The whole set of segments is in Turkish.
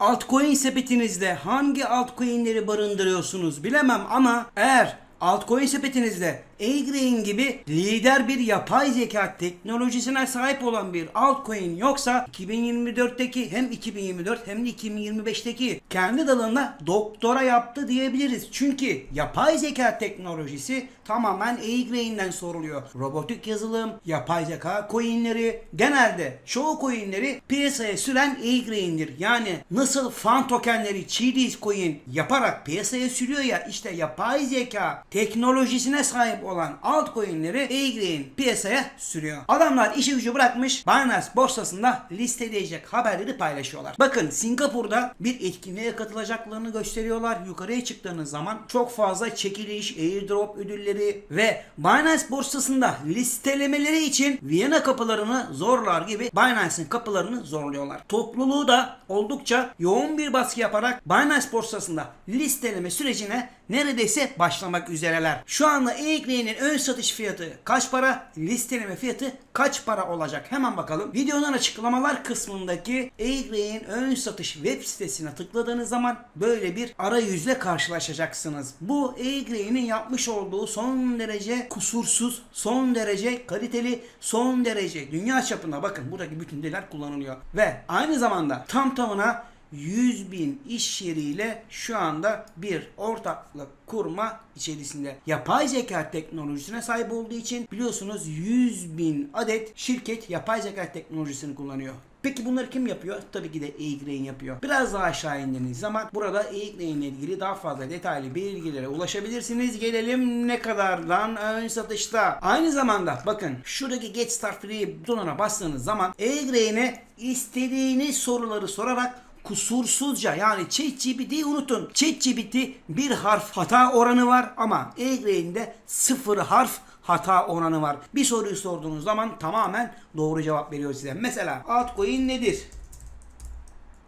Altcoin sepetinizde hangi altcoin'leri barındırıyorsunuz bilemem ama eğer altcoin sepetinizde A-Grain gibi lider bir yapay zeka teknolojisine sahip olan bir altcoin yoksa 2024'teki hem 2024 hem de 2025'teki kendi dalında doktora yaptı diyebiliriz. Çünkü yapay zeka teknolojisi tamamen A-Grain'den soruluyor. Robotik yazılım, yapay zeka coinleri genelde çoğu coinleri piyasaya süren A-Grain'dir. Yani nasıl fan tokenleri Cheese coin yaparak piyasaya sürüyor ya işte yapay zeka teknolojisine sahip olan altcoin'leri A-Grain piyasaya sürüyor. Adamlar işi gücü bırakmış Binance borsasında listeleyecek haberleri paylaşıyorlar. Bakın Singapur'da bir etkinliğe katılacaklarını gösteriyorlar. Yukarıya çıktığınız zaman çok fazla çekiliş, airdrop ödülleri ve Binance borsasında listelemeleri için Viyana kapılarını zorlar gibi Binance'in kapılarını zorluyorlar. Topluluğu da oldukça yoğun bir baskı yaparak Binance borsasında listeleme sürecine neredeyse başlamak üzereler. Şu anda A-Grain'in ön satış fiyatı kaç para? Listeleme fiyatı kaç para olacak? Hemen bakalım. Videonun açıklamalar kısmındaki A-Grain ön satış web sitesine tıkladığınız zaman böyle bir arayüzle karşılaşacaksınız. Bu A-Grain'in yapmış olduğu son derece kusursuz, son derece kaliteli, son derece dünya çapında bakın buradaki bütün diller kullanılıyor. Ve aynı zamanda tam tamına 100 bin iş yeriyle şu anda bir ortaklık kurma içerisinde. Yapay zeka teknolojisine sahip olduğu için biliyorsunuz 100 bin adet şirket yapay zeka teknolojisini kullanıyor. Peki bunları kim yapıyor? Tabii ki de A-Grain yapıyor. Biraz daha aşağı indiğiniz zaman burada A-Grain ile ilgili daha fazla detaylı bilgilere ulaşabilirsiniz. Gelelim ne kadardan ön satışta. Aynı zamanda bakın şuradaki Get Start Free butonuna bastığınız zaman A-Grain'e istediğiniz soruları sorarak kusursuzca yani ChatGPT'yi unutun. ChatGPT bir harf hata oranı var ama A-Grain'de sıfır harf hata oranı var. Bir soruyu sorduğunuz zaman tamamen doğru cevap veriyor size. Mesela altcoin nedir?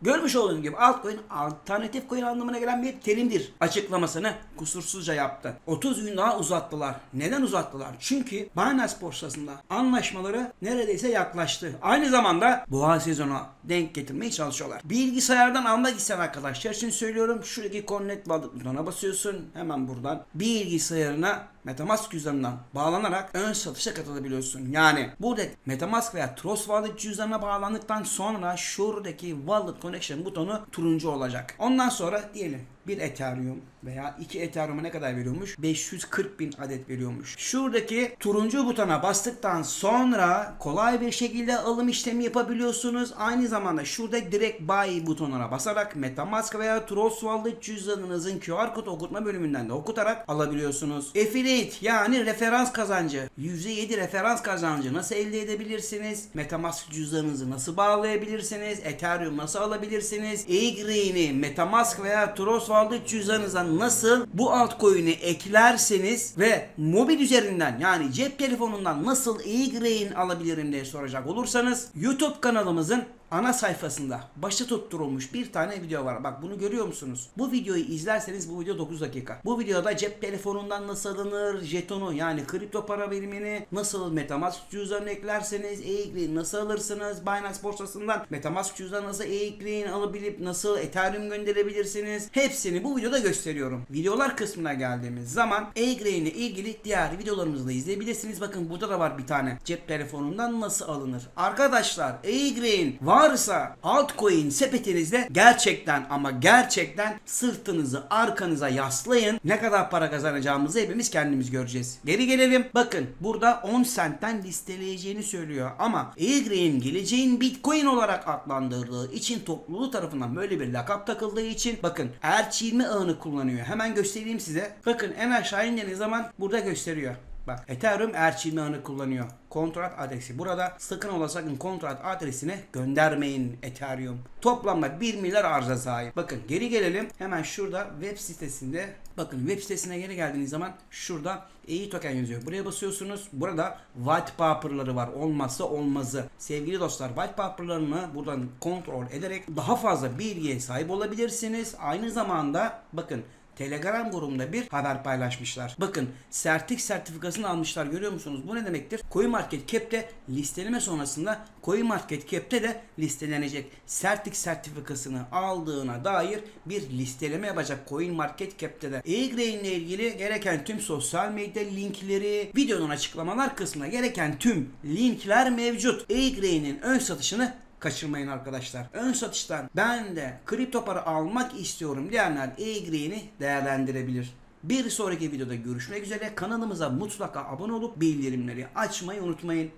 Görmüş olduğunuz gibi altcoin alternatif coin anlamına gelen bir terimdir. Açıklamasını kusursuzca yaptı. 30 gün daha uzattılar. Neden uzattılar? Çünkü Binance borsasında anlaşmaları neredeyse yaklaştı. Aynı zamanda boğa sezonu denk getirmeye çalışıyorlar. Bilgisayardan almak isteyen arkadaşlar için söylüyorum. Şuradaki Connect butonuna basıyorsun. Hemen buradan bilgisayarına Metamask cüzdanından bağlanarak ön satışa katılabiliyorsun. Yani burada Metamask veya Trust Wallet cüzdanına bağlandıktan sonra şuradaki Wallet Connection butonu turuncu olacak. Ondan sonra diyelim bir Ethereum veya iki Ethereum'a ne kadar veriyormuş? 540 bin adet veriyormuş. Şuradaki turuncu butona bastıktan sonra kolay bir şekilde alım işlemi yapabiliyorsunuz. Aynı zamanda şurada direkt buy butonuna basarak Metamask veya Trust Wallet cüzdanınızın QR kod okutma bölümünden de okutarak alabiliyorsunuz. Affiliate yani referans kazancı. %7 referans kazancı nasıl elde edebilirsiniz? Metamask cüzdanınızı nasıl bağlayabilirsiniz? Ethereum nasıl alabilirsiniz? E-Grain'i Metamask veya Trust Wallet cüzdanınıza nasıl bu altcoin'i eklerseniz ve mobil üzerinden yani cep telefonundan nasıl e-Grain alabilirim diye soracak olursanız YouTube kanalımızın ana sayfasında başta tutturulmuş bir tane video var. Bak bunu görüyor musunuz? Bu videoyu izlerseniz bu video 9 dakika. Bu videoda cep telefonundan nasıl alınır, jetonu yani kripto para birimini nasıl Metamask cüzdanına eklerseniz e nasıl alırsınız? Binance borsasından Metamask cüzdanı nasıl e alabilip nasıl Ethereum gönderebilirsiniz? Hepsini bu videoda gösteriyorum. Videolar kısmına geldiğimiz zaman e ile ilgili diğer videolarımızı da izleyebilirsiniz. Bakın burada da var bir tane. Cep telefonundan nasıl alınır? Arkadaşlar e varsa altcoin sepetinizde gerçekten ama gerçekten sırtınızı arkanıza yaslayın. Ne kadar para kazanacağımızı hepimiz kendimiz göreceğiz. Geri gelelim. Bakın burada 10 centten listeleyeceğini söylüyor ama Airgrain geleceğin Bitcoin olarak adlandırdığı için topluluğu tarafından böyle bir lakap takıldığı için bakın Erç 20 ağını kullanıyor. Hemen göstereyim size. Bakın en aşağı indiğiniz zaman burada gösteriyor. Bak Ethereum erçilme ağını kullanıyor. Kontrat adresi burada. Sakın ola sakın kontrat adresine göndermeyin Ethereum. Toplamda 1 milyar arıza sahip. Bakın geri gelelim. Hemen şurada web sitesinde bakın web sitesine geri geldiğiniz zaman şurada EI token yazıyor. Buraya basıyorsunuz. Burada white paper'ları var. Olmazsa olmazı. Sevgili dostlar white paper'larını buradan kontrol ederek daha fazla bilgiye sahip olabilirsiniz. Aynı zamanda bakın Telegram grubunda bir haber paylaşmışlar. Bakın sertik sertifikasını almışlar görüyor musunuz? Bu ne demektir? CoinMarketCap'te listeleme sonrasında CoinMarketCap'te de listelenecek. Sertik sertifikasını aldığına dair bir listeleme yapacak CoinMarketCap'te de. E-Grain ile ilgili gereken tüm sosyal medya linkleri, videonun açıklamalar kısmına gereken tüm linkler mevcut. E-Grain'in ön satışını kaçırmayın arkadaşlar. Ön satıştan ben de kripto para almak istiyorum diyenler e-Green'i değerlendirebilir. Bir sonraki videoda görüşmek üzere. Kanalımıza mutlaka abone olup bildirimleri açmayı unutmayın.